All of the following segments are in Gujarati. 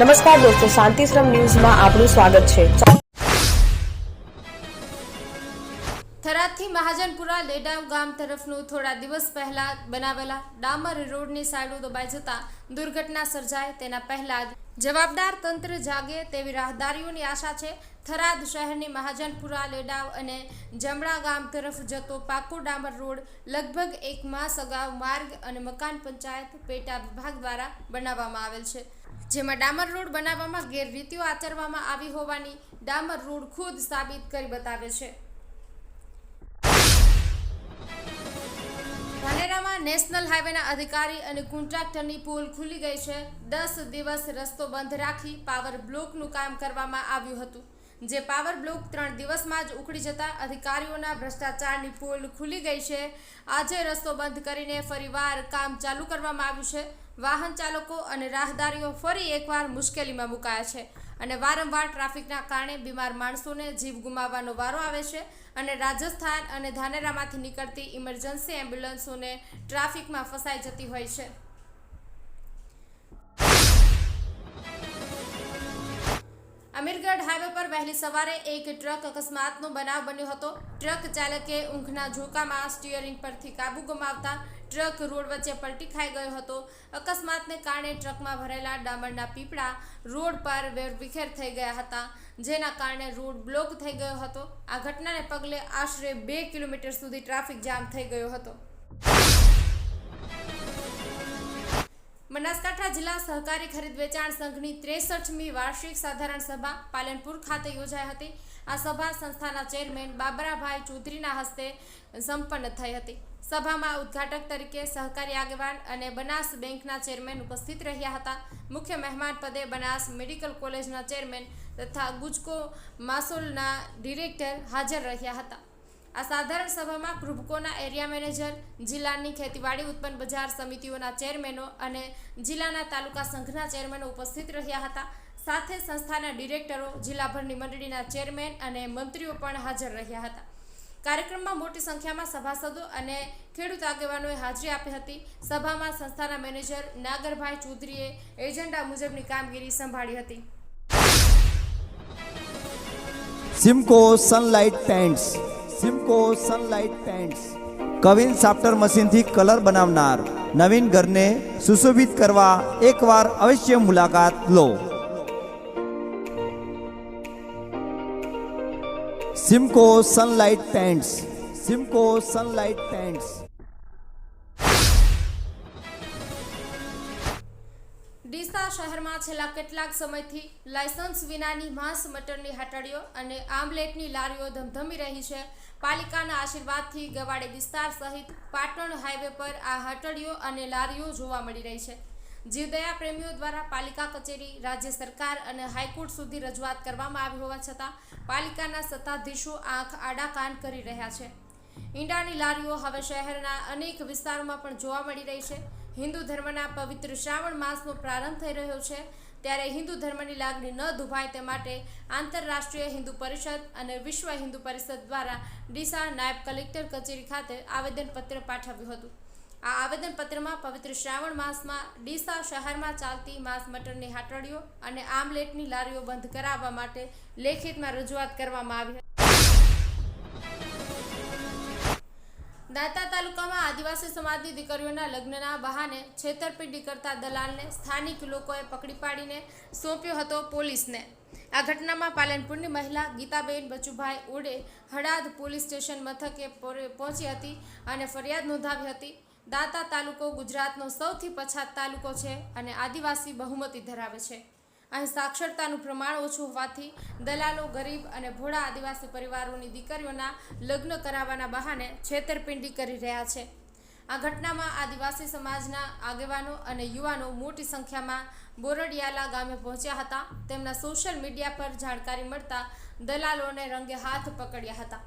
નમસ્કાર દોસ્તો શાંતિશ્રમ ન્યૂઝમાં આપનું સ્વાગત છે. થરાદથી મહાજનપુરા લેડાવ ગામ તરફનું થોડા દિવસ પહેલા બનાવેલા ડામર રોડની સાઈડો દબાઈ જતા દુર્ઘટના સર્જાય તેના પહેલા જવાબદાર તંત્ર જાગે તેવી રાહદારીઓની આશા છે. થરાદ શહેરની મહાજનપુરા લેડાવ અને જમણા ગામ તરફ જતો પાકો ડામર રોડ લગભગ એક માસ અગાઉ માર્ગ અને મકાન પંચાયત પેટા વિભાગ દ્વારા બનાવવામાં આવેલ છે. જેમાં ડામર રોડ બનાવવામાં ગેરરીતિઓ આચરવામાં આવી હોવાની ડામર રોડ ખુદ સાબિત કરી બતાવે છે. ધાનેરામાં નેશનલ હાઈવેના અધિકારી અને કોન્ટ્રાક્ટરની પોલ ખુલી ગઈ છે. દસ દિવસ રસ્તો બંધ રાખી પાવર બ્લોકનું કામ કરવામાં આવ્યું હતું. જે પાવર બ્લોક ત્રણ દિવસમાં જ ઉખડી જતા અધિકારીઓના ભ્રષ્ટાચારની પોલ ખુલી ગઈ છે. આજે રસ્તો બંધ કરીને ફરીવાર કામ ચાલુ કરવામાં આવ્યું છે. વાહન ચાલકો અને રાહદારીઓ ફરી એકવાર મુશ્કેલીમાં મુકાયા છે અને વારંવાર ટ્રાફિકના કારણે બીમાર માણસોને જીવ ગુમાવવાનો વારો આવે છે અને રાજસ્થાન અને ધાનેરામાંથી નીકળતી ઇમરજન્સી એમ્બ્યુલન્સોને ટ્રાફિકમાં ફસાઈ જતી હોય છે. અમીરગઢ હાઈવે પર વહેલી સવારે એક ટ્રક અકસ્માતનો બનાવ બન્યો હતો. ટ્રક ચાલકે ઊંઘના ઝોકામાં સ્ટીયરિંગ પરથી કાબુ ગુમાવતા ટ્રક રોડ વચ્ચે પલટી ખાઈ ગયો હતો. અકસ્માતને કારણે ટ્રકમાં ભરેલા ડામરના પીપળા રોડ પર વેરવિખેર થઈ ગયા હતા, જેના કારણે રોડ બ્લોક થઈ ગયો હતો. આ ઘટનાને પગલે આશરે બે કિલોમીટર સુધી ટ્રાફિક જામ થઈ ગયો હતો. બનાસકાંઠા જિલ્લા સહકારી ખરીદ વેચાણ સંઘની ત્રેસઠમી વાર્ષિક સાધારણ સભા પાલનપુર ખાતે યોજાઈ હતી. આ સભા સંસ્થાના ચેરમેન બાબરાભાઈ ચૌધરીના હસ્તે સંપન્ન થઈ હતી. સભામાં ઉદ્ઘાટક તરીકે સહકારી આગેવાન અને બનાસ બેંકના ચેરમેન ઉપસ્થિત રહ્યા હતા. મુખ્ય મહેમાન પદે બનાસ મેડિકલ કોલેજના ચેરમેન તથા ગુજકો માસોલના ડિરેક્ટર હાજર રહ્યા હતા. આ સાધારણ સભામાં કૃભકોના એરિયા મેનેજર, જિલ્લાની ખેતીવાડી ઉત્પન્ન બજાર સમિતિઓના ચેરમેનો અને જિલ્લાના તાલુકા સંઘના ચેરમેનો ઉપસ્થિત રહ્યા હતા. સાથે સંસ્થાના ડિરેક્ટરો, જિલ્લાભરની મંડળીના ચેરમેન અને મંત્રીઓ પણ હાજર રહ્યા હતા. કાર્યક્રમમાં મોટી સંખ્યામાં સભાસદો અને ખેડૂત આગેવાનોએ હાજરી આપી હતી. સભામાં સંસ્થાના મેનેજર નાગરભાઈ ચૌધરીએ એજન્ડા મુજબની કામગીરી સંભાળી હતી. Simco sunlight paints Simco sunlight paints queen સાફ્ટર મશીનથી કલર બનાવનાર નવીન ઘરને સુશોભિત કરવા એકવાર અવશ્ય મુલાકાત લો. Simco Sunlight Pants Simco Sunlight Pants Deesa શહેરમાં છેલ્લા કેટલાક સમયથી લાયસન્સ વિનાની માંસ મટનની હટડીઓ અને આમલેટની લારીઓ ધમધમી રહી છે. પાલિકાના આશીર્વાદથી ગવાડે વિસ્તાર સહિત પાટણ હાઈવે પર આ હટડીઓ અને લારીઓ જોવા મળી રહી છે. જીવદયા પ્રેમીઓ દ્વારા પાલિકા કચેરી, રાજ્ય સરકાર અને હાઈકોર્ટ સુધી રજૂઆત કરવામાં આવી હોવા છતાં પાલિકાના સત્તાધીશો આંખ આડા કાન કરી રહ્યા છે. ઈંડાની લારીઓ હવે શહેરના અનેક વિસ્તારોમાં પણ જોવા મળી રહી છે. હિન્દુ ધર્મના પવિત્ર શ્રાવણ માસનો પ્રારંભ થઈ રહ્યો છે. ત્યારે હિન્દુ ધર્મની લાગણી ન દુભાય તે માટે આંતરરાષ્ટ્રીય હિન્દુ પરિષદ અને વિશ્વ હિન્દુ પરિષદ દ્વારા ડીસા નાયબ કલેક્ટર કચેરી ખાતે આવેદનપત્ર પાઠવ્યું હતું. આ આવેદનપત્રમાં પવિત્ર શ્રાવણ માસમાં ડીસા શહેરમાં ચાલતી માંસ મટનની હાટડીઓ અને આમલેટની લારીઓ બંધ કરાવવા માટે લેખિતમાં રજૂઆત કરવામાં આવી હતી. દાંતા તાલુકામાં આદિવાસી સમાજની દીકરીઓના લગ્નના બહાને છેતરપિંડી કરતા દલાલને સ્થાનિક લોકોએ પકડી પાડીને સોંપ્યો હતો પોલીસને. આ ઘટનામાં પાલનપુરની મહિલા ગીતાબેન બચુભાઈ ઓડે હડાદ પોલીસ સ્ટેશન મથકે પહોંચી હતી અને ફરિયાદ નોંધાવી હતી. દાંતા તાલુકો ગુજરાતનો સૌથી પછાત તાલુકો છે અને આદિવાસી બહુમતી ધરાવે છે. અહીં સાક્ષરતાનું પ્રમાણ ઓછું હોવાથી દલાલો, ગરીબ અને ભોળા આદિવાસી પરિવારોની દીકરીઓના લગ્ન કરાવવાના બહાને છેતરપિંડી કરી રહ્યા છે. આ ઘટનામાં આદિવાસી સમાજના આગેવાનો અને યુવાનો મોટી સંખ્યામાં બોરડિયાલા ગામે પહોંચ્યા હતા. તેમના સોશિયલ મીડિયા પર જાણકારી મળતા દલાલોને રંગે હાથ પકડ્યા હતા.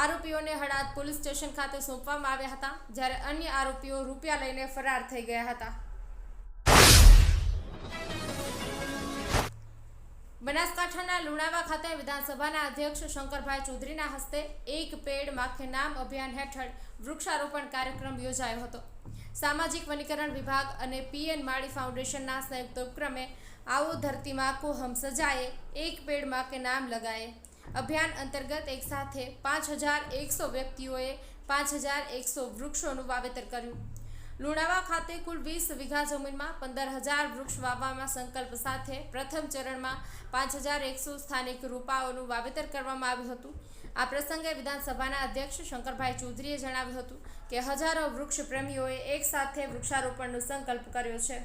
આરોપીઓને હડાદ પોલીસ સ્ટેશન ખાતે સોંપવામાં આવ્યા હતા, જ્યારે અન્ય આરોપીઓ રૂપિયા લઈને ફરાર થઈ ગયા હતા. બનાસકાંઠાના લુણાવા ખાતે વિધાનસભાના અધ્યક્ષ શંકરભાઈ ચૌધરીના હસ્તે એક પેડ માખે નામ અભિયાન હેઠળ વૃક્ષારોપણ કાર્યક્રમ યોજાયો હતો. સામાજિક વનીકરણ વિભાગ અને પીએન માળી ફાઉન્ડેશનના સંયુક્ત ઉપક્રમે આવો ધરતી માં કો હમ સજાએ એક પેડ માખે નામ લગાએ અભિયાન અંતર્ગત એક સાથે પાંચ હજાર એકસો વ્યક્તિઓએ પાંચ હજાર એકસો વૃક્ષોનું વાવેતર કર્યું. લુણાવા ખાતે કુલ વીસ વીઘા જમીનમાં પંદર હજાર વૃક્ષ વાવવામાં સંકલ્પ સાથે પ્રથમ ચરણમાં પાંચ હજાર એકસો સ્થાનિક રૂપાઓનું વાવેતર કરવામાં આવ્યું હતું. આ પ્રસંગે વિધાનસભાના અધ્યક્ષ શંકરભાઈ ચૌધરીએ જણાવ્યું હતું કે હજારો વૃક્ષ પ્રેમીઓએ એક સાથે વૃક્ષારોપણનો સંકલ્પ કર્યો છે.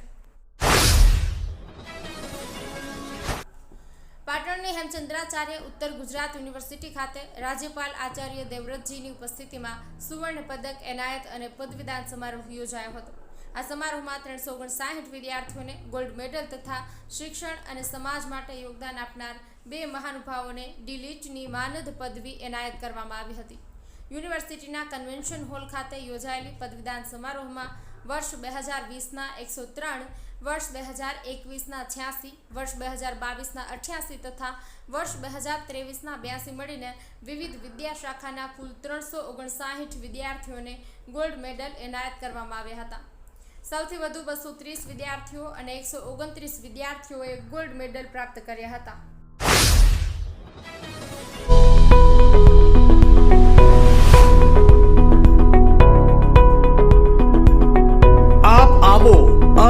પાટણની હેમચંદ્રાચાર્ય ઉત્તર ગુજરાત યુનિવર્સિટી ખાતે રાજ્યપાલ આચાર્ય દેવવ્રતજીની ઉપસ્થિતિમાં સુવર્ણ પદક, એનાયત અને પદવીદાન સમારોહ યોજાયો હતો. આ સમારોહમાં ત્રણસો ઓગણસાઠ વિદ્યાર્થીઓને ગોલ્ડ મેડલ તથા શિક્ષણ અને સમાજ માટે યોગદાન આપનાર બે મહાનુભાવોને ડીલીટની માનદ પદવી એનાયત કરવામાં આવી હતી. યુનિવર્સિટીના કન્વેન્શન હોલ ખાતે યોજાયેલી પદવીદાન સમારોહમાં વર્ષ બે હજાર વીસના એકસો ત્રણ વર્ષ બે હજાર એકવીસના છ્યાસી, વર્ષ બે હજાર બાવીસના અઠ્યાસી તથા વર્ષ બે હજાર ત્રેવીસના બ્યાસી મળીને વિવિધ વિદ્યા શાખાના કુલ ત્રણસો ઓગણસાહીઠ વિદ્યાર્થીઓને ગોલ્ડ મેડલ એનાયત કરવામાં આવ્યા હતા. સૌથી વધુ બસો ત્રીસ વિદ્યાર્થીઓ અને એકસો ઓગણત્રીસ વિદ્યાર્થીઓએ ગોલ્ડ મેડલ પ્રાપ્ત કર્યા હતા.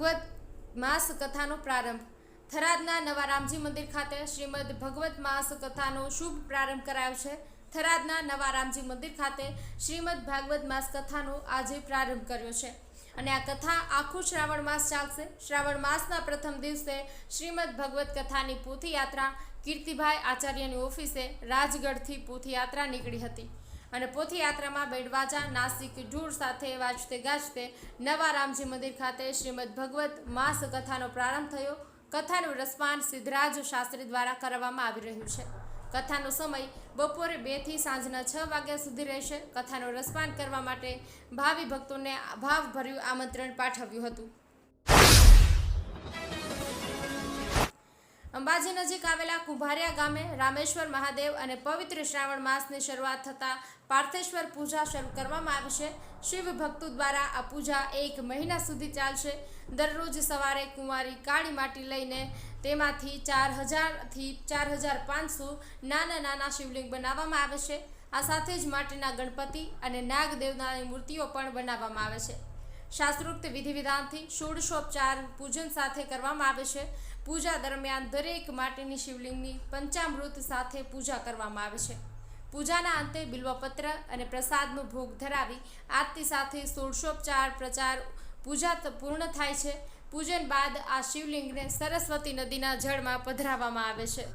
ભગવત માસ કથાનો પ્રારંભ. થરાદના નવા રામજી મંદિર ખાતે શ્રીમદ ભગવત માસ કથાનો શુભ પ્રારંભ કરાયો છે. થરાદના નવા રામજી મંદિર ખાતે શ્રીમદ ભાગવત માસ કથાનો આજે પ્રારંભ કર્યો છે. અને આ કથા આખું શ્રાવણ માસ ચાલશે. શ્રાવણ માસના પ્રથમ દિવસે શ્રીમદ ભગવત કથાની પોથીયાત્રા કીર્તિભાઈ આચાર્યની ઓફિસે રાજગઢથી પોથીયાત્રા નીકળી હતી. અને પોથીયાત્રામાં બેડવાજા, નાસિક ઢૂર સાથે વાજતે ગાજતે નવા રામજી મંદિર ખાતે શ્રીમદ ભગવત માસ કથાનો પ્રારંભ થયો. કથાનું રસપાન સિદ્ધરાજ શાસ્ત્રી દ્વારા કરવામાં આવી રહ્યું છે. કથાનો સમય બપોરે બેથી સાંજના છ વાગ્યા સુધી રહેશે. કથાનો રસપાન કરવા માટે ભાવિ ભક્તોને ભાવભર્યું આમંત્રણ પાઠવ્યું હતું. અંબાજી નજીક આવેલા કુંભારિયા ગામે રામેશ્વર મહાદેવ અને પવિત્ર શ્રાવણ માસની શરૂઆત થતાં પાર્થેશ્વર પૂજા શરૂ કરવામાં આવી છે. શિવ ભક્તો દ્વારા આ પૂજા એક મહિના સુધી ચાલશે. દરરોજ સવારે કુંવારી કાળી માટી લઈને તેમાંથી ચાર હજારથી ચાર હજાર પાંચસો નાના નાના શિવલિંગ બનાવવામાં આવે છે. આ સાથે જ માટીના ગણપતિ અને નાગદેવનાની મૂર્તિઓ પણ બનાવવામાં આવે છે. શાસ્ત્રોક્ત વિધિ વિધાનથી ષોડશોપચાર પૂજન સાથે કરવામાં આવે છે. પૂજા દરમિયાન દરેક માટીની શિવલિંગની પંચામૃત સાથે પૂજા કરવામાં આવે છે. પૂજાના અંતે બિલ્વપત્ર અને પ્રસાદનો ભોગ ધરાવી આરતી સાથે ષોડશોપચાર પ્રચાર પૂજા પૂર્ણ થાય છે. પૂજન બાદ આ શિવલિંગને સરસ્વતી નદીના જળમાં પધરાવવામાં આવે છે.